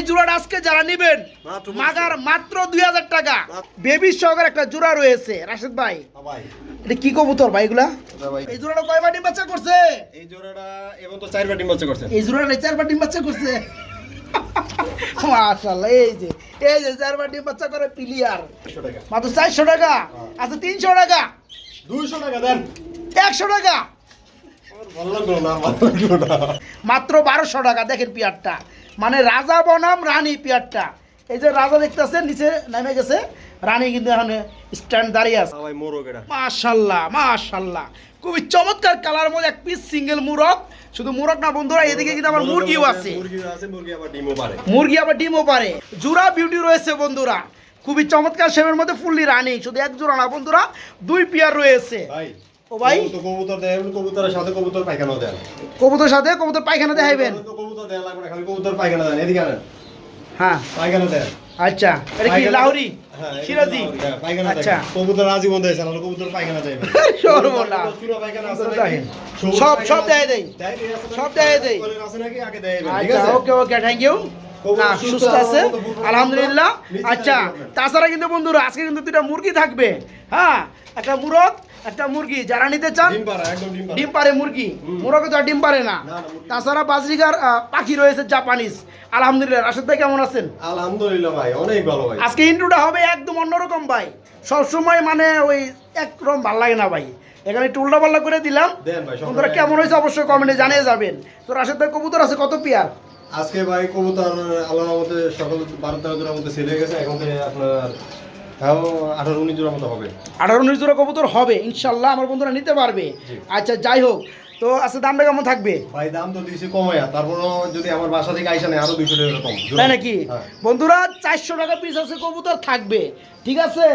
এই জোড়াটা আজকে যারা নিবেন মাগার মাত্র দুই হাজার টাকা। বেবি সহকার একটা জোড়া রয়েছে রাশেদ ভাই। এটা কি কবুতর ভাই এগুলা? এই জোড়াটা বাচ্চা করছে? এই জোড়াটা এবং তো চার বাটি বাচ্চা করছে। এই জোড়াটা বাচ্চা করছে। মাশাআল্লাহ এই যে এই যে চার বাটি বাচ্চা করে প্লেয়ার। মাত্র চারশো টাকা? আচ্ছা তিনশো টাকা? 200 টাকা দেন। একশো টাকা? মাত্র বারোশো টাকা দেখেন পিয়ারটা মানে রাজা বনাম রানী পিয়ারটা। এই যে রাজা দেখতেছেন নিচে নেমে গেছে। রানী কিন্তু এখন স্ট্যান্ড দাঁড়িয়ে আছে। মাশাল্লাহ মাশাল্লাহ। খুবই চমৎকার কালার মধ্যে এক পিস সিঙ্গেল মুরগ। শুধু মুরগ না বন্ধুরা এদিকে কিন্তু আমার মুরগিও আছে। মুরগি আবার ডিমও পারে। জোড়া বিউটি রয়েছে বন্ধুরা। খুবই চমৎকার শেপের মধ্যে ফুললি রানী। শুধু এক জোড়া না বন্ধুরা দুই পেয়ার রয়েছে। ভাই ও ভাই? তো কবুতর দেন কবুতরের সাথে কবুতর পায়খানা দেন কবুতর সাথে কবুতর পায়খানা দেখাইবেন কবুতর দেন লাগবে না খালি কবুতর পায়খানা দেন এদিকে আনেন। হ্যাঁ। পায়খানা দেন আচ্ছা এটা কি পায়খানা- লাহোরি সিরাজি? পায়খানা আচ্ছা। কবুতর আজীবন দেয় না কবুতর পায়খানা দেয়। সর্বনাশ। চূড়া পায়খানা আছে কবুতর নাকি? দেখেন। সবুজ সব- সব দেয় দেয়। দেয় দেয় আছে সব দেয় দেয়। আছে নাকি? আগে দেয় ঠিক আছে? ওকে ওকে থ্যাংক ইউ না সুস্থ সুস্থ আছে আছে, আলহামদুলিল্লাহ। আচ্ছা তাছাড়া কিন্তু বন্ধুরা আজকে কিন্তু দুটা মুরগি থাকবে। হ্যাঁ একটা মুরগ একটা মুরগি যারা নিতে চান ডিম পারে মুরগি। মুরগে তো আর ডিম পারে না। তাছাড়া বাজরিকার পাখি রয়েছে জাপানিজ। আলহামদুলিল্লাহ। রাশেদ ভাই কেমন আছেন? আলহামদুলিল্লাহ ভাই অনেক ভালো ভাই। আজকে ইন্ট্রোটা হবে একদম অন্যরকম ভাই। সবসময় মানে ওই একরকম ভালো লাগে না ভাই। এখানে একটু উল্টা পাল্লা করে দিলাম। দেন ভাই, বন্ধুরা কেমন হয়েছে অবশ্যই কমেন্টে জানিয়ে যাবেন। তো রাশেদ ভাই কবুতর আছে কত পেয়ার? আজকে ভাই কবুতর আল্লাহর মধ্যে সকাল বারো তেরো জোড়ার মধ্যে সেল গেছে। এখন আপনার আঠারো উনিশ জোড়ার মতো হবে। আঠারো উনিশ জোড়া কবুতর হবে ইনশাল্লাহ আমার বন্ধুরা নিতে পারবে। আচ্ছা যাই হোক তো আচ্ছা দামটা কেমন থাকবে? ভাই দাম তো দিয়েছি কমায়া তারপরও যদি আমার বাসা থেকে আইসা নেই আরও দুইশো টাকা কম। তাই নাকি? হ্যাঁ। বন্ধুরা চারশো টাকা পিস আছে কবুতর থাকবে ঠিক আছে?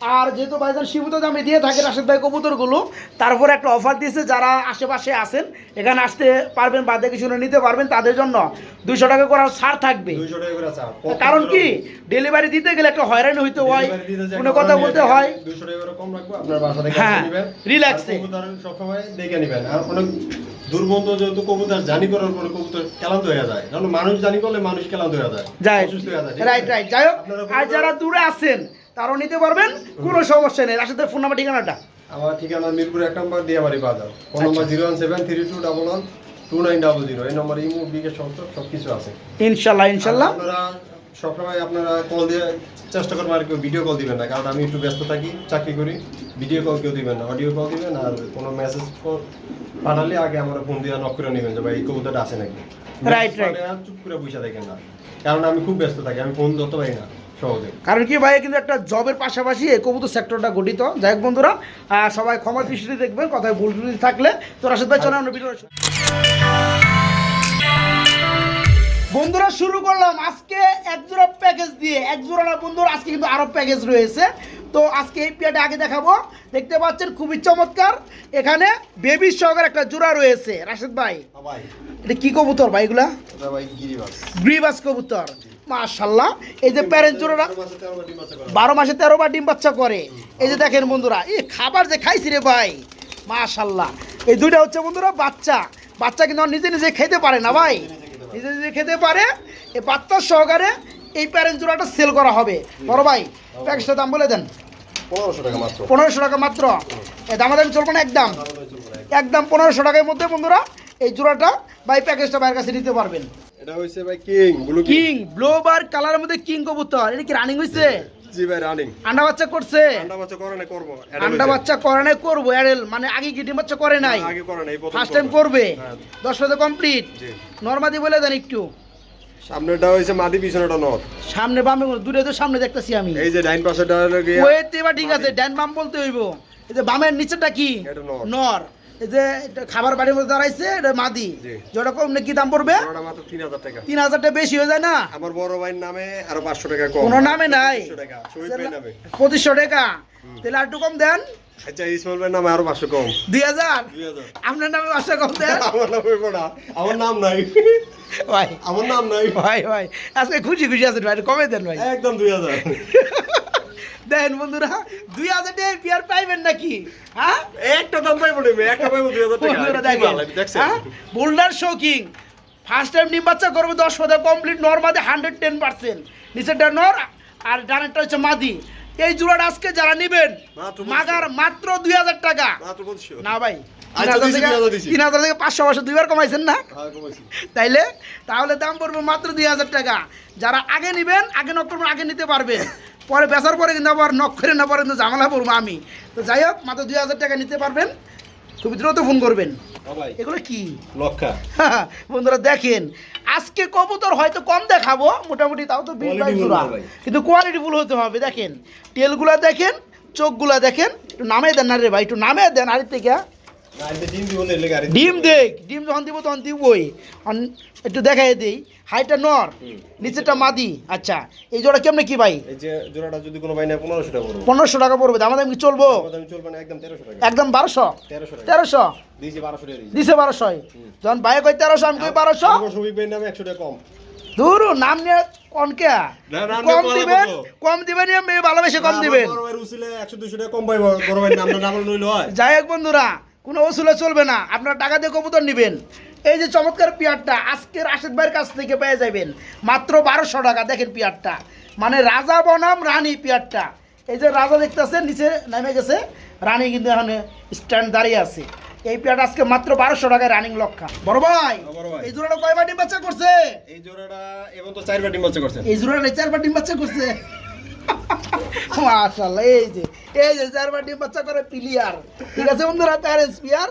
আর যেহেতু ভাইজান সীমিত দামে দিয়ে থাকে রাশেদ ভাই কবুতরগুলো তারপরে একটা অফার দিয়েছে যারা আশেপাশে আছেন এখানে আসতে পারবেন বা দেখে শুনে নিতে পারবেন তাদের জন্য। দুইশো টাকা করার ছাড় থাকবে। কারণ কি? ডেলিভারি দিতে গেলে একটা হয়রানি হইতে হয় কোনো কথা বলতে হয়। হ্যাঁ, সবসময় দেখে নিবেন। আর অনেক দুর্গন্ধ যেহেতু কবুতর জানি করার পরে কবুতর ক্লান্ত হয়ে যায়। কারণ মানুষ জানি করলে মানুষ ক্লান্ত হয়ে যায় যাই যায় রাইট রাইট যাই হোক আর যারা দূরে আছেন তারাও নিতে পারবেন কোনো সমস্যা নেই। রাশেদের ফোন নাম্বার ঠিকানাটা? আমার ঠিকানা মিরপুর এক নম্বর দিয়াবাড়ি বাজার। ফোন আচ্ছা। নম্বর zero one seven three two double one two nine double zero. এই নম্বর ইমো বিকেশ সমস্ত সব কিছু আছে। ইনশাল্লাহ ইনশাল্লাহ। আপনারা সবসময় আপনারা কল দিয়ে চেষ্টা করবেন আর কেউ ভিডিও কল দিবেন না কারণ আমি একটু ব্যস্ত থাকি চাকরি করি ভিডিও কল কেউ দিবেন না অডিও কল দিবেন আর কোনো মেসেজ পাঠালে আগে আমরা ফোন দিয়ে নক করে নেবেন যে ভাই এই কবুতরটা আছে নাকি. পাঠালে আর চুপ করে বসে থাকেন না। কারণ আমি খুব ব্যস্ত থাকি আমি ফোন ধরতে পারি না। কারণ কি ভাই কিন্তু একটা জবের পাশাপাশি এই কবুতর সেক্টরটা গঠিত। যাই হোক বন্ধুরা সবাই ক্ষমা দৃষ্টিতে দেখবেন কথায় ভুল টুল থাকলে তো রাশেদ ভাই চলে আমরা ভিডিও বন্ধুরা শুরু করলাম। আজকে এক জোড়া প্যাকেজ দিয়ে এক জোড়া না বন্ধুরা আজকে কিন্তু আরও প্যাকেজ রয়েছে। তো আজকে এই পেয়ারটা আগে দেখাবো। দেখতে পাচ্ছেন খুবই চমৎকার। এখানে বেবি সহকার একটা জোড়া রয়েছে। রাশেদ ভাই ভাই। এটা কি কবুতর ভাই এগুলা? গ্রিবাস কবুতর। মাশাল্লাহ এই যে প্যারেন্ট করা। বারো মাসে তেরো বার ডিম বাচ্চা করে। এই যে দেখেন বন্ধুরা এই খাবার যে খাইছি রে ভাই মাশাল্লাহ এই দুইটা হচ্ছে বন্ধুরা বাচ্চা। বাচ্চা কিন্তু নিজে নিজে খেতে পারে না ভাই। নিজে নিজে খেতে পারে। এই বাচ্চার সহকারে এই প্যারেন্ট জোড়াটা সেল করা হবে। বড় ভাই প্যাকেজটার দাম বলে দেন। পনেরোশো টাকা মাত্র। পনেরোশো টাকা মাত্র। এই দামাদামি চলবে না একদম। একদম পনেরোশো টাকার মধ্যে বন্ধুরা এই জোড়াটা বা এই প্যাকেজটা বাইরের কাছে নিতে পারবেন। এটা হয়েছে ভাই কিং ব্লু কিং। ব্লোবার কালারের মধ্যে কিং কবুতর। এটা কি রানিং হয়েছে জি ভাই রানিং আন্ডা বাচ্চা করছে? আন্ডা বাচ্চা করে না করব। আন্ডা বাচ্চা করে করব। অ্যাডেল মানে আগে কি ডিম বাচ্চা করে নাই? আগে করে নাই ফার্স্ট টাইম করবে। হ্যাঁ। দশ পাতে কমপ্লিট জি। নর্মাদি বলে দেন একটু। সামনেটা হয়েছে মাদি পিছনেটা নর। সামনে বামে দূরে তো সামনে দেখতেছি আমি। এই যে ডাইন পাশেটা হলো গিয়ে এবার ঠিক আছে বাম বলতে হইব। এই যে বামের নিচেটা কি? এটা নর। যে খাবার বাড়ির মধ্যে দাঁড়াইছে এটা মাদি। যেটা কম কি দাম পড়বে? তিন হাজার টাকা। বেশি হয়ে যায় না? আমার বড় ভাইয়ের নামে আরও পাঁচশো টাকা কম। কোনো নামে নাই? পঁচিশশো টাকা তাহলে আর একটু কম দেন। আচ্ছা ইসমাইল ভাইয়ের নামে আরও পাঁচশো কম। দুই হাজার? আপনার নামে পাঁচশো কম দেন। আমার নামে বড়া আমার নাম নাই। ভাই। আমার নাম নাই। ভাই ভাই। আজকে খুশি খুশি আছেন ভাই কমে দেন ভাই। একদম দুই হাজার। দেন বন্ধুরা দুই হাজার টাকা পেয়ার পাইবেন নাকি? হ্যাঁ? একটা দাম পাইবো একটা পাইবো দুই হাজার টাকা। দেখেন হ্যাঁ? বোল্ডার শৌকিং ফার্স্ট টাইম ডিম বাচ্চা করবে দশ সদা কমপ্লিট হান্ড্রেড টেন পার্সেন্ট নিচেরটা নর আর ডানেরটা হচ্ছে মাদি। এই জোড়াটা আজকে যারা নেবেন মাত্র মাগার মাত্র দুই হাজার টাকা। না ভাই তিন আচ্ছা, হাজার থেকে তিন হাজার। তিন পাঁচশো পাঁচশো দুইবার কমাইছেন না? হ্যাঁ তাইলে তাহলে দাম পড়বে মাত্র দুই হাজার টাকা। যারা আগে নেবেন আগে নক করবেন আগে নিতে পারবেন। পরে বেচার পরে কিন্তু আবার নক করে না পরে কিন্তু ঝামেলা পড়ব আমি। তো যাই হোক মাত্র দুই হাজার টাকা নিতে পারবেন। খুবই দ্রুত ফোন করবেন। এগুলো কি? লক্ষা। বন্ধুরা দেখেন আজকে কবুতর হয়তো কম দেখাবো মোটামুটি তাও তো বিশ Quality বাইশ জোড়া কিন্তু কোয়ালিটি ফুল হতে হবে দেখেন। টেলগুলা দেখেন চোখগুলা দেখেন একটু নামে দেন না রে ভাই একটু নামে দেন আরেক থেকে। ডিম দেখ ডিম যখন দিব তখন দিবই। একটু দেখাই দিই। হাইটা নর হুম। নিচেরটা মাদি। আচ্ছা এই জোড়া কেমনে কি ভাই? এই যে জোড়াটা যদি কোনো ভাই নেয় পনেরোশো টাকা পড়ব। পনেরোশো টাকা পড়বে দাম দাম কি চলবো? আমাদের আমি চলবে না একদম তেরোশো টাকা। একদম বারোশো? তেরোশো দিছে বারোশো? যখন বাইরে কই তেরোশো আমি কই বারোশো? একশো টাকা কম। দূর নাম নিয়ে কনকে কম দিবেন কম দিবেন মেয়ে ভালোবেসে কম দিবেন। একশো দুশো টাকা কম পাইবো বড় ভাইয়ের নাম নাম নইলে হয়। যাই হোক বন্ধুরা কোনো ওসুলে চলবে না। আপনারা টাকা দিয়ে কবুতর নেবেন। এই যে চমৎকার পিয়ারটা আজকের আশেদ ভাইয়ের কাছ থেকে পেয়ে যাবেন। মাত্র বারোশো টাকা দেখেন পিয়ারটা। মানে রাজা বনাম রানী পিয়ারটা। এই যে রাজা দেখতেছেন নিচে নেমে গেছে। রানী কিন্তু এখন স্ট্যান্ড দাঁড়িয়ে আছে। এই পিয়ারটা আজকে মাত্র বারোশো টাকায় রানিং লক্ষা। বড় ভাই এই জোড়াটা কয়বার ডিম বাচ্চা করছে? এই জোড়াটা এবং তো চারবার ডিম বাচ্চা করছে। এই জোড়াটা চারবার ডিম বাচ্চা করছে। এই যে এই যে ডিম বাচ্চা করে পিলিয়ার। ঠিক আছে বন্ধুরা প্যারেন্টস পিয়ার?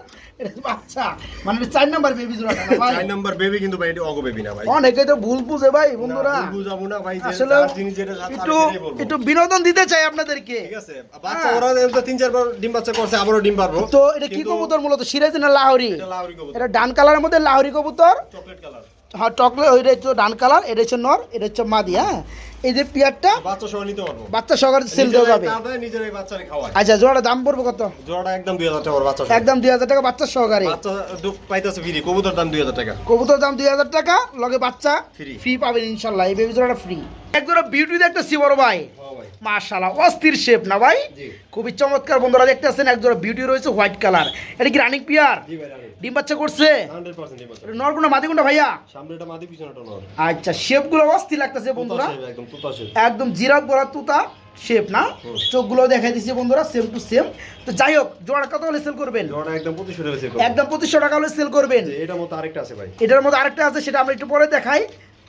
বাচ্চা। মানে চার নাম্বার বেবি জোড়াটা না ভাই? চার নাম্বার বেবি কিন্তু ভাই এটা অগো বেবি না ভাই। অনেকে তো ভুল বুঝে ভাই বন্ধুরা। ভুল বুঝাবো না ভাই আসলে যার জিনিস যেটা যার একটু তার সেটাই বলব। একটু বিনোদন দিতে চাই আপনাদেরকে। ঠিক আছে বাচ্চা ওরা এমনি তিন চারবার ডিম বাচ্চা করছে আবারও ডিম পারব। তো এটা কি কবুতর মূলত? সিরাজ না লাহোরি? এটা লাউরি কবুতর। এটা ডান কালারের মধ্যে লাহোরি কবুতর? Chocolate colour. হ্যাঁ চকলেট ওইটা হচ্ছে ডান কালার এটা হচ্ছে নর এটা হচ্ছে মাদি হ্যাঁ? এই যে পিয়ারটা বাচ্চা সহ নিতে পারব। বাচ্চা সহকারে সেল দেওয়া যাবে। নিজেরাই নিজেরাই বাচ্চারে খাওয়ায়। আচ্ছা জোড়াটা দাম পড়বে কত? জোড়াটা একদম দুই হাজার টাকা বাচ্চা। একদম দুই হাজার টাকা বাচ্চা সহকারে। বাচ্চা পাইতেছে ফ্রি কবুতর দাম দুই হাজার টাকা। কবুতর দাম দুই হাজার টাকা লগে বাচ্চা Free। ফ্রি পাবেন ইনশাল্লাহ এই বেবি জোড়াটা ফ্রি এক জোড়া বিউটি বড় ভাই। হ্যাঁ ভাই। মাশাআল্লাহ অস্থির শেপ না ভাই? খুবই চমৎকার বন্ধুরা দেখতেছেন এক জোড়া বিউটি রয়েছে হোয়াইট কালার এটা কি রানিং পিয়ার জি ভাই ডিম বাচ্চা করছে? হান্ড্রেড পার্সেন্ট ডিম বাচ্চা। নরগুনা ভাইয়া? সামনেটা মাদি পিছনেটা নর আচ্ছা শেপগুলো অস্থির লাগতেছে বন্ধুরা। একদম। একদম জিরাফ গলা তুতা শেপ না? চোখগুলো দেখাই দিচ্ছে বন্ধুরা সেম টু সেম তো যাই হোক জোড়া কত হলে সেল করবেন? জোড়াটা একদম পঁচিশশো টাকা sale করব। একদম পঁচিশশো টাকা হলে সেল করবেন। এটার মতো আরেকটা আছে ভাই। এটার মধ্যে আরেকটা আছে সেটা আমরা একটু পরে দেখাই।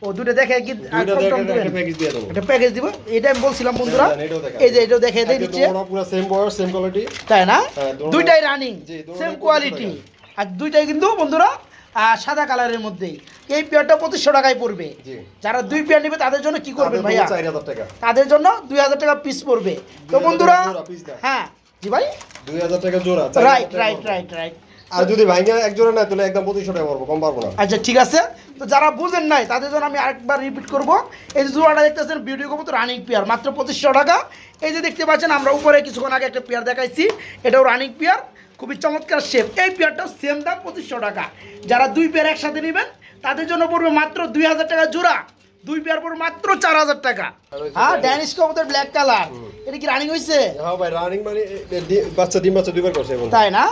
ও দুটো দেখে কি? একটা প্যাকেজ দিয়ে দেবো। একটা প্যাকেজ দিব। এটা আমি বলছিলাম বন্ধুরা। এই যে এটাও দেখে একদম নিচে। পুরো সেম বয়স সেম কোয়ালিটি তাই না? হ্যাঁ, দুইটাই রানিং সেম কোয়ালিটি আর দুইটাই কিন্তু বন্ধুরা সাদা কালারের মধ্যেই এই পেয়ারটা পঁচিশশো টাকায় পড়বে। যারা দুই পেয়ার নেবে তাদের জন্য কি করবেন ভাইয়া? তাদের জন্য দুই হাজার টাকা পিস পড়বে। তো বন্ধুরা। হ্যাঁ। জি ভাই? দুই হাজার টাকা জোড়া রাইট রাইট রাইট রাইট আর যদি ভাইঙ্গা এক জোড়া নেয় তাহলে একদম পঁচিশশো টাকা পড়ব কম পারব না। আচ্ছা ঠিক আছে। তো যারা বুঝেন নাই তাদের জন্য আমি আরেকবার রিপিট করব। এই যে জোড়াটা দেখতেছেন বিউটি কবুতর রানিং পেয়ার মাত্র পঁচিশশো টাকা। এই যে দেখতে পাচ্ছেন আমরা উপরে কিছুক্ষণ আগে একটা পেয়ার দেখাইছি। এটাও রানিং পেয়ার খুবই চমৎকার শেপ এই পেয়ারটাও সেম দাম পঁচিশশো টাকা। যারা দুই পেয়ার একসাথে নেবেন তাদের জন্য পড়বে মাত্র দুই হাজার টাকা জোড়া। দুই পেয়ার পড়বে মাত্র চার হাজার টাকা। হ্যাঁ ড্যানিশ কবুতর ব্ল্যাক কালার এটা কি রানিং হয়েছে হ্যাঁ ভাই রানিং মানে বাচ্চা ডিম বাচ্চা দুইবার করছে তাই না?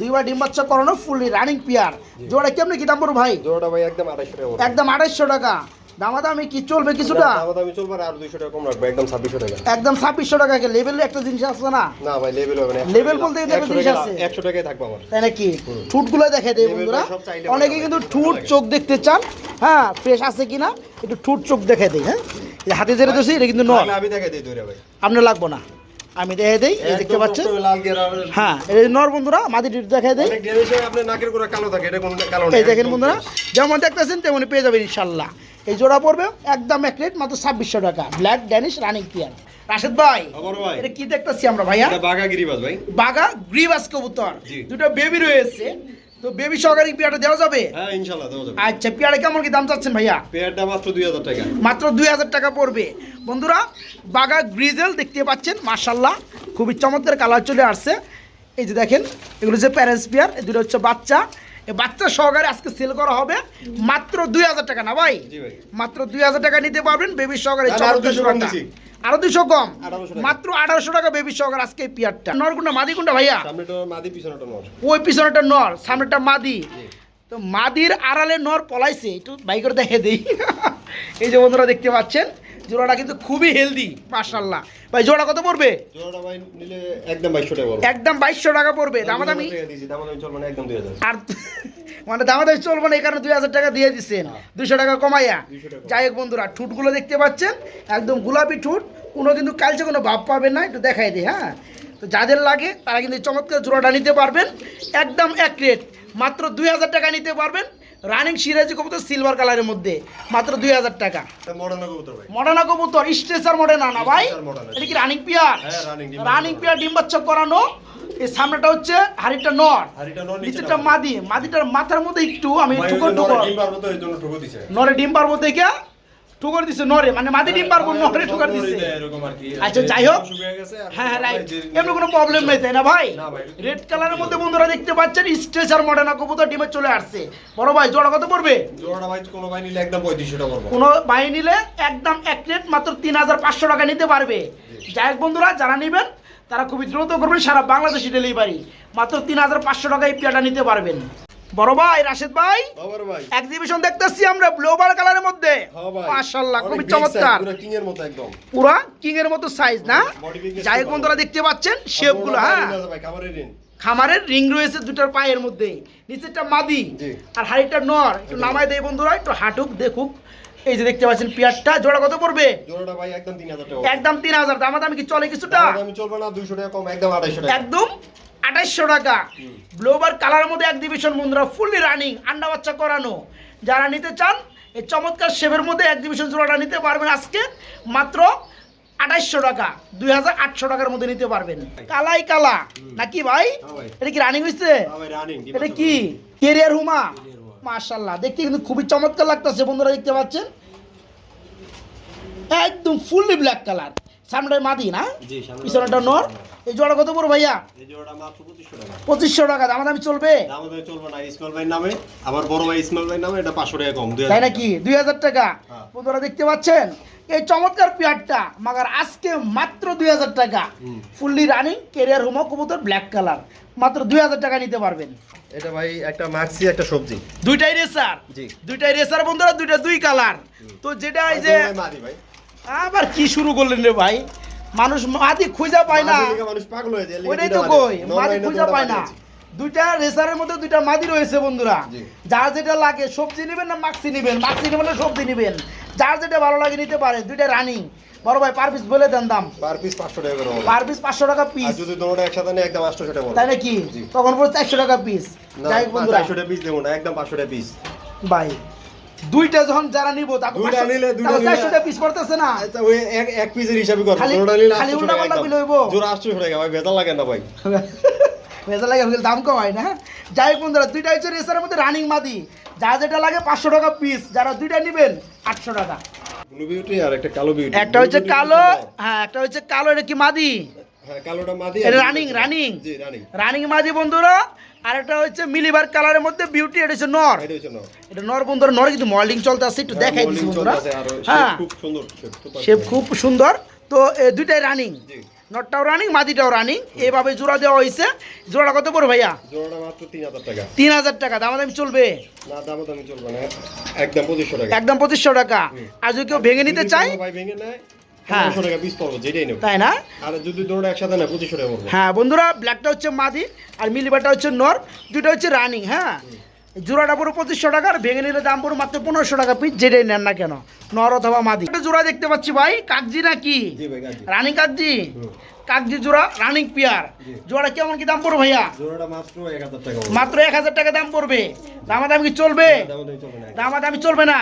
দুইবার ডিম বাচ্চা করানো ফুললি রানিং পেয়ার জোড়া কেমনি কি দাম পড়বে ভাই? জোড়াটা ভাই একদম আড়াইশো টাকা একদম আড়াইশো টাকা। দামাদামি কি চলবে কিছুটা? আমি চলবো আর দুইশো টাকা কম রাখব একদম ছাব্বিশশো টাকা। একদম ছাব্বিশশো টাকা লেভেল একটা জিনিস আছে না? না ভাই লেভেল হবে না Level বলতে জিনিস আছে। একশো টাকায় থাকব আমার। তাই নাকি? ঠুটগুলো দেখে Level বন্ধুরা। অনেকে কিন্তু ঠুট চোখ দেখতে চান। হ্যাঁ ফ্রেশ আছে কিনা? একটু ঠুট চোখ দেখে দেয় হ্যাঁ? এই হাতে যেটা দোষী এটা কিন্তু নয়। আমি দেখাই দিই ভাই। আপনার লাগবো না। আমি দেখে দেই এই দেখতে পাচ্ছেন? হ্যাঁ এটা নর বন্ধুরা মাদি ডিট দেখে দেয় অনেক ডেমেজ নাকের গোড়া কালো থাকে এটা কোন কালো না এই দেখেন বন্ধুরা যেমন দেখতেছেন তেমনি পেয়ে যাবেন ইনশাল্লাহ। এই জোড়া পড়বে একদম এক রেট মাত্র ছাব্বিশশো টাকা। Black Danish running pair Rashed ভাই এটা কি দেখতেছি আমরা ভাইয়া? বাঘা গিরিবাজ ভাই। বাগা গ্রিবাস কবুতর। দুটো বেবি রয়েছে। তো বেবি সহকারে পিয়াটা দেওয়া যাবে? হ্যাঁ ইনশাল্লাহ দেওয়া যাবে। আচ্ছা পিয়াটা কেমন কি দাম চাচ্ছেন ভাইয়া? পেয়ারটা মাত্র দুই হাজার টাকা। মাত্র দুই হাজার টাকা পড়বে। বন্ধুরা বাগা গ্রিজেল দেখতে পাচ্ছেন মার্শাল্লাহ খুবই চমৎকার কালার চলে আসছে। এই যে দেখেন এগুলো যে প্যারেন্টস পিয়ার এই দুটো হচ্ছে বাচ্চা। বাচ্চা সহকারে আজকে সেল করা হবে। মাত্র দুই হাজার টাকা না ভাই? মাত্র দুই হাজার টাকা নিতে পারবেন বেবি সহকারে আরও 200 কম জোড়াটা। দিছি। আরও দুশো কম? মাত্র আঠারোশো টাকা বেবি সহকারে আজকে এই পিয়ারটা। মাদি ভাইয়া? সামনেটা মাদি পিছনেটা নর। ওই পিছনেটা নর সামনেটা মাদি। তো মাদির আড়ালে নর পলাইছে একটু বাই করে দেখে দিই। এই যে বন্ধুরা দেখতে পাচ্ছেন জোড়াটা কিন্তু খুবই হেলদি মার্শাল্লাহ ভাই জোড়া কত পড়বে? জোড়াটা ভাই নিলে একদম বাইশশো টাকা পড়বে। একদম বাইশশো টাকা পড়বে। দামাদামি? দামাদামি চলবে না একদম দুই হাজার। আর মানে দামাদামি চলবে না এই কারণে দুই হাজার টাকা দিয়ে দিচ্ছেন দুশো টাকা কমাইয়া। যাই হোক বন্ধুরা ঠুটগুলো দেখতে পাচ্ছেন? একদম গোলাপি ঠুট। কোনো কিন্তু কালচে কোনো ভাব পাবেন না একটু দেখাই দিই হ্যাঁ? তো যাদের লাগে তারা কিন্তু এই চমৎকার জোড়াটা নিতে পারবেন। একদম এক রেট। মাত্র দুই হাজার টাকা নিতে পারবেন। রানিং সিরাজি কবুতর সিলভার কালারের মধ্যে মাত্র দুই হাজার টাকা। মডার্ন কবুতর স্ট্রেচার মডার্না না ভাই। এটা কি রানিং পিয়ার রানিং পিয়ার ডিম বাচ্চা করানো। এই সামনেটা হচ্ছে হাড়িটা নর। নিচেটা মাদি। মাদি। মাদিটার মাথার মধ্যে একটু আমি ঠুকর ঠুকর নরে ডিম্বার পারব নরে ডিম দেখে। ঠুকর দিছে নরে মানে মাদি ডিম পারব নরে ঠুকর দিছে। আর। আচ্ছা, যাই হোক। হয়ে আর হ্যাঁ রাইট। এমনি কোনো প্রবলেম নেই তাই না ভাই? রেড কালারের মধ্যে বন্ধুরা দেখতে পাচ্ছেন স্ট্রেচার মডার্না কবুতর ডিমে চলে আসছে। বড় ভাই জোড়া কত পড়বে? জোড়াটা ভাই কোনো ভাই নিলে একদম পঁয়ত্রিশশো টাকা পড়বে। কোনো বাই নিলে একদম এক রেট মাত্র তিন হাজার পাঁচশো টাকা নিতে পারবে। যাই হোক বন্ধুরা যারা নেবেন তারা খুবই দ্রুত করবেন সারা বাংলাদেশি ডেলিভারি। মাত্র তিন হাজার পাঁচশো টাকা এই পেয়াটা নিতে পারবেন। বড় ভাই রাশেদ ভাই। এক্সিবিশন দেখতেছি আমরা ব্লোবার কালারের মধ্যে। হ্যাঁ মাশাআল্লাহ খুবই চমৎকার। পুরো king এর মতো একদম। পুরা কিং এর মতো সাইজ না? যাই বন্ধুরা দেখতে পাচ্ছেন শেপগুলো হ্যাঁ। খামারের রিং রয়েছে দুটার পায়ের মধ্যে। নিচেরটা মাদি আর হাড়িটা নর। একটু নামাই দেয় বন্ধুরা একটু হাঁটুক দেখুক। এই যে দেখতে পাচ্ছেন পেয়ারটা জোড়া কত পড়বে? জোড়াটা ভাই একদম তিন হাজার টাকা। একদম তিন হাজার দামা দামি কি চলে কিছুটা? আমি চলবে না দুইশো টাকা কম একদম আড়াইশো টাকা। একদম? আঠাইশশো টাকা। ব্লোবার কালারের মধ্যে এক ডিভিশন বন্ধুরা ফুললি রানিং আন্ডা বাচ্চা করানো। যারা নিতে চান এই চমৎকার শেভের মধ্যে এক ডিভিশন জোড়াটা নিতে পারবেন আজকে মাত্র আঠাইশশো টাকা। দুই হাজার আটশো টাকার মধ্যে নিতে পারবেন। কালাই কালা। নাকি ভাই? হ্যাঁ এটা কি রানিং হয়েছে হ্যাঁ ভাই, এটা কি? কেরিয়ার হুমা মাশাল্লাহ দেখতে কিন্তু খুবই চমৎকার লাগতেছে বন্ধুরা দেখতে পাচ্ছেন? একদম ফুললি ব্ল্যাক কালার সামনে মাদি না? পিছনেটা নর। এই জোড়া কত বড় ভাইয়া? এই জোড়াটা মাত্র 2500 টাকা। পঁচিশশো টাকা দাম দামি চলবে? দাম আমাদের চলবে না, ইসমাইল ভাইয়ের নামে, আমার বড় ভাই ইসমাইল ভাইয়ের নামে এটা 500 টাকা কম, তাই নাকি? দুই হাজার টাকা। হ্যাঁ। বন্ধুরা দেখতে পাচ্ছেন? এই চমৎকার পেয়ারটা মাগার আজকে মাত্র দুই হাজার টাকা। ফুললি রানিং কেরিয়ার হুমা কবুতর ব্ল্যাক কালার মাত্র দুই হাজার টাকা নিতে পারবেন। এটা ভাই একটা মাক্সি একটা সবজি। দুইটাই রেসার জি। দুইটাই রেসার বন্ধুরা দুইটা দুই কালার তো যেটা এই যে ভাই মাদি ভাই। আবার কি শুরু করলেন রে ভাই? মানুষ মাদি খুঁজা পায় না। মানুষ পাগল হয়ে যায়, ওইটাই তো কই মাদি। খুঁজা পায় না। দুইটা রেসারের মধ্যে দুইটা মাদি রয়েছে বন্ধুরা। যার যেটা লাগে সবজি নেবেন না মাক্সি নেবেন? মাক্সি নেবেন সবজি নেবেন? যার যেটা ভালো লাগে নিতে পারে দুইটা রানিং। বড় ভাই পার পিস বলে দেন দাম। পার পিস 500 টাকা করে পার পিস পাঁচশো টাকা আর পিস যদি দুটোটা একসাথে নেয় একদম 800 টাকা। তাই নাকি? তখন পরে চারশো টাকা পিস না, যাই বন্ধুরা। 400 টাকা পিস দেবো না, একদম 500 টাকা পিস। ভাই দুইটা যখন যারা নিবো তাকে দুইটা নিলে, দুইটা নিলে- পিস পড়তেছে না ওই এক- এক পিসের হিসাবে করব। খালি- নিলে খালি উল্টা পাল্টা বিল হইব? জোড়া 800 টাকা, ভাই, ভেজাল লাগে না ভাই। ভেজা লাগে দাম কমায় না যাই হোক বন্ধুরা দুইটা হচ্ছে রেসারের মধ্যে রানিং মাদি যা যেটা লাগে পাঁচশো টাকা পিস যারা দুইটা নেবেন আটশো টাকা ব্লু বিউটি আর একটা কালো বিউটি। একটা হচ্ছে কালো হ্যাঁ একটা হচ্ছে কালো এটা কি মাদি হ্যাঁ, কালোটা মাদি এটা আর running, জি, running। রানিং মাদি বন্ধুরা আর একটা হচ্ছে মিলিবার কালারের মধ্যে বিউটি এটা হচ্ছে নর। এটা হচ্ছে নর। এটা নর বন্ধুরা নর কিন্তু মডেলিং চলতে আছে একটু হ্যাঁ, দেখাই দিচ্ছি বন্ধুরা। হ্যাঁ। খুব সুন্দর, shape খুব শেপ খুব সুন্দর। তো দুইটাই রানিং জি। নটটাও রানিং মাদিটাও রানিং এভাবে জোড়া দেওয়া হয়েছে। জোড়াটা কত পড়ে ভাইয়া? জোড়াটা মাত্র 3000 টাকা। তিন হাজার টাকা। দামাদামি চলবে? না, দামাদামি চলবে না, একদম 2500 টাকা। একদম পঁচিশশো টাকা। আর যদি কেউ ভেঙে নিতে ভাই ভেঙে নেয়, হ্যাঁ। টাকা piece পড়বে, যেটাই নেবে। তাই না? আর যদি দুটোটা একসাথে নেয়, 2500 টাকা হ্যাঁ বন্ধুরা ব্ল্যাকটা হচ্ছে মাদি আর মিলিবারটা হচ্ছে নর দুটো হচ্ছে রানিং হ্যাঁ? জোড়াটা পুরো পঁচিশশো টাকা আর ভেঙে নিলে দাম পুরো মাত্র পনেরোশো টাকা পিস যেটাই নেন না কেন। নর অথবা মাদি। একটা জোড়া দেখতে পাচ্ছি ভাই কাকজি নাকি? ভাই, কাকজি। কাকজি জোড়া রানিং পিয়ার জোড়া কেমন কি দাম পড়বে ভাইয়া? জোড়াটা মাত্র 1000 টাকা মাত্র এক হাজার টাকা দাম পড়বে। দামাদামি কি চলবে দামাদামি চলবে না। চলবে না।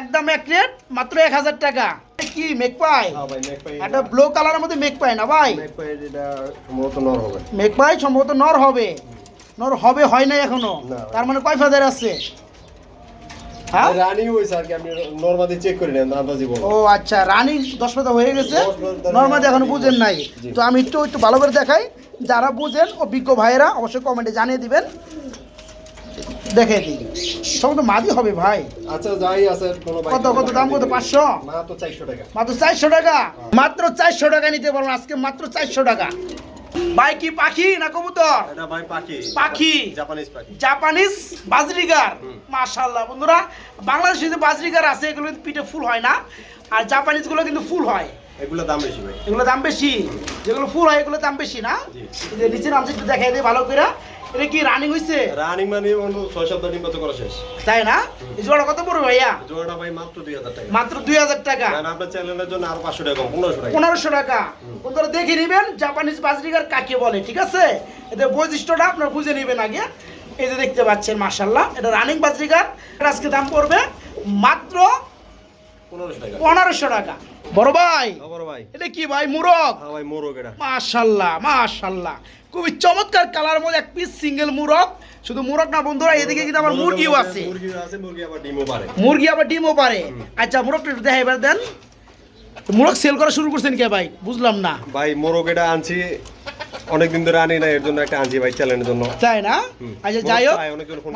একদম এক রেট মাত্র এক হাজার টাকা কি মেক পাই হ্যাঁ একটা ব্লু কালারের মধ্যে মেক পাই না ভাই। মেক পাই সম্ভবত নর হবে। নর হবে। হয় নাই এখনও। তার মানে কয় ফাদার আছে? হ্যাঁ? রানী আর কি, চেক করে আন্দাজি। ও আচ্ছা রানিং পাতা হয়ে গেছে পাতা বুঝেন নাই। তো আমি একটু একটু ভালো করে দেখাই যারা বুঝেন অভিজ্ঞ ভাইয়েরা অবশ্যই কমেন্টে জানিয়ে দিবেন। দেখে দিই। সব তো মাদি হবে ভাই। আচ্ছা, যাই আছে, কত কত দাম কত পাঁচশো? মাত্র 400 টাকা। মাত্র চারশো টাকা? মাত্র চারশো টাকা নিতে পারব আজকে মাত্র চারশো টাকা। ভাই কি পাখি না কবুতর? এটা ভাই পাখি। পাখি। জাপানিজ পাখি। Japanese budgerigar. মাশাআল্লাহ বন্ধুরা বাংলাদেশে যে বাজরিগার আছে এগুলো কিন্তু পিঠে ফুল হয় না। আর জাপানিজগুলো কিন্তু ফুল হয়। এগুলো দাম বেশি ভাই। এগুলো দাম বেশি। যেগুলো ফুল হয় এগুলো দাম বেশি না? যে নিচের নামছে একটু দেখাই দিই ভালো করে। এটা কি রানিং হইছে? রানিং মানে বন্ধু ছয় সপ্তাহ ডিম করা শেষ। তাই না? এই জোড়া কত পড়বে ভাইয়া? জোড়াটা ভাই মাত্র দুই হাজার টাকা। মাত্র দুই হাজার টাকা। কারণ আপনার চ্যানেলের জন্য আরও পাঁচশো টাকা কম পনেরোশো টাকা। পনেরোশো টাকা। বন্ধুরা দেখে নেবেন জাপানিজ বাজরিগার কাকে বলে ঠিক আছে? এদের বৈশিষ্ট্যটা আপনার বুঝে নেবেন আগে। এই যে দেখতে পাচ্ছেন মার্শাল্লাহ এটা রানিং বাজরিগার। আজকে দাম পড়বে মাত্র পনেরোশো টাকা। বড় ভাই? খবর ভাই। এটা কি ভাই মুরগ? হ্যাঁ ভাই মোরগ এটা। মাশাল্লাহ মাশাল্লাহ খুবই চমৎকার কালার মধ্যে এক পিস সিঙ্গেল মুরগ। শুধু মুরগ না বন্ধুরা এদিকে কিন্তু আমার মুরগিও আছে। মুরগি আবার ডিমও পারে। আচ্ছা মুরগটা একটু দেখা এবার দেন। মুরগ সেল করা শুরু করছেন কে ভাই? বুঝলাম না। ভাই মোরগ এটা আনছি অনেকদিন ধরে আনি না এর জন্য একটা আনছি ভাই চ্যানেলের জন্য। তাই না? আচ্ছা যাই হোক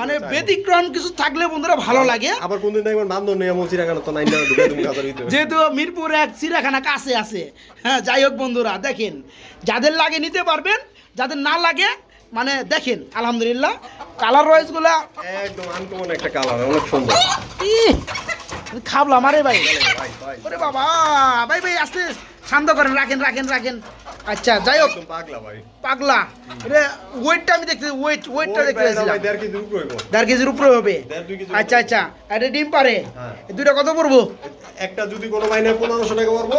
মানে। ব্যতিক্রম কিছু থাকলে বন্ধুরা ভালো লাগে। আবার কোনদিন দেখবেন বান্ধব নেই এমন চিরাখানা তো নাই না যেহেতু মিরপুর এক চিড়িয়াখানা কাছে আছে। হ্যাঁ যাই হোক বন্ধুরা দেখেন যাদের লাগে নিতে পারবেন যাদের না লাগে মানে দেখেন আলহামদুলিল্লাহ কালার রয়েসগুলা একদম আনকমন একটা কালার অনেক সুন্দর। খাবলাম আরে ভাই। ওরে বাবা ভাই ভাই আস্তে শান্ত করেন রাখেন রাখেন রাখেন। আচ্ছা যাই হোক। পাগলা ভাই। পাগলা। এটা ওয়েটটা আমি দেখতে ওয়েট ওয়েটটা দেখতে ভাই দেড় কেজি উপরে হইবো। দেড় কেজির উপরে হবে? কেজির আচ্ছা আচ্ছা এটা ডিম পারে। হ্যাঁ। দুইটা কত পড়ব? একটা যদি কোনো মাইনে পনেরোশো টাকা পারব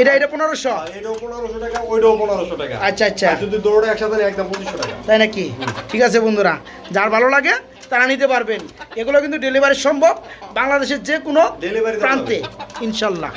এটা এটা পনেরোশো? এটাও পনেরোশো টাকা ওইটাও পনেরোশো টাকা। আচ্ছা, আচ্ছা। যদি দৌড়ে একসাথে একদম পঁচিশশো টাকা। তাই নাকি? ঠিক আছে বন্ধুরা। যার ভালো লাগে তারা নিতে পারবেন। এগুলো কিন্তু ডেলিভারি সম্ভব বাংলাদেশের যে কোনো প্রান্তে ইনশাল্লাহ।